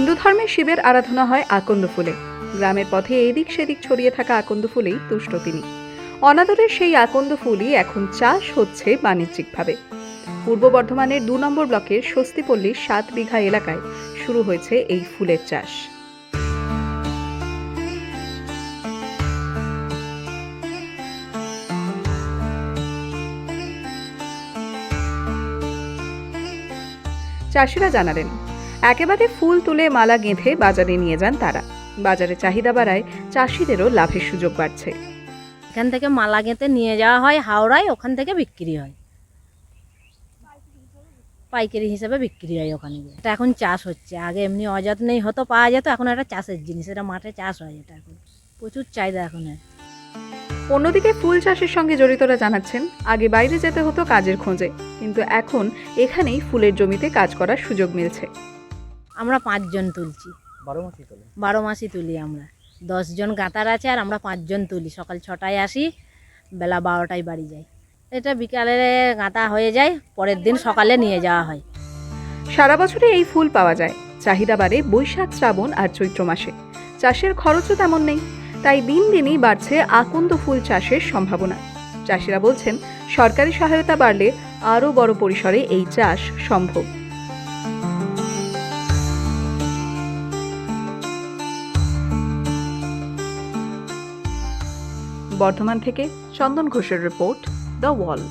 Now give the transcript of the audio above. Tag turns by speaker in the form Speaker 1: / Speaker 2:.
Speaker 1: হিন্দু ধর্মে শিবের আরাধনা হয় আকন্দ ফুলে। গ্রামের পথে এদিক সেদিক ছড়িয়ে থাকা আকন্দ ফুলেই তুষ্ট তিনি। অনাদরের সেই আকন্দ ফুলই এখন চাষ হচ্ছে বাণিজ্যিকভাবে। পূর্ব বর্ধমানের দু নম্বর ব্লকের স্বস্তিপল্লীর সাত বিঘা এলাকায় শুরু হয়েছে এই ফুলের চাষ। চাষিরা জানালেন একেবারে ফুল তুলে মালা গেঁথে বাজারে নিয়ে যান তারা। বাজারে চাহিদা বাড়ায় চাষিদেরও লাভের সুযোগ বাড়ছে।
Speaker 2: এখান থেকে মালা গেঁথে নিয়ে যাওয়া হয় হাওড়ায় ওখান থেকে বিক্রি হয়। পাইকারি হিসেবে বিক্রি হয় ওখানে গিয়ে। এটা এখন চাষ হচ্ছে আগে এমনি অযত্নেই হতো পাওয়া যেত এখন একটা চাষের জিনিস এটা মাঠে চাষ হয় এটা এখন। প্রচুর চাহিদা এখন।
Speaker 1: অন্যদিকে ফুল চাষের সঙ্গে জড়িতরা জানাচ্ছেন আগে বাইরে যেতে হতো কাজের খোঁজে কিন্তু এখন এখানেই ফুলের জমিতে কাজ করার সুযোগ মিলছে।
Speaker 2: আমরা পাঁচজন তুলছি।
Speaker 3: বারো মাসই চলে
Speaker 2: বারো মাসই তুলি আমরা। দশজন গাঁতার আছে আর আমরা পাঁচজন তুলি। সকাল ছটায় আসি বেলা বারোটায় বাড়ি যাই। এটা বিকালে গাঁথা হয়ে যায় পরের দিন সকালে নিয়ে যাওয়া হয়।
Speaker 1: সারা বছরে এই ফুল পাওয়া যায়। চাহিদা বাড়ে বৈশাখ শ্রাবণ আর চৈত্র মাসে। চাষের খরচও তেমন নেই। তাই দিন দিনই বাড়ছে আকন্দ ফুল চাষের সম্ভাবনা। চাষিরা বলছেন সরকারি সহায়তা বাড়লে আরও বড় পরিসরে এই চাষ সম্ভব। বর্ধমান থেকে চন্দন ঘোষের রিপোর্ট দ্য ওয়াল।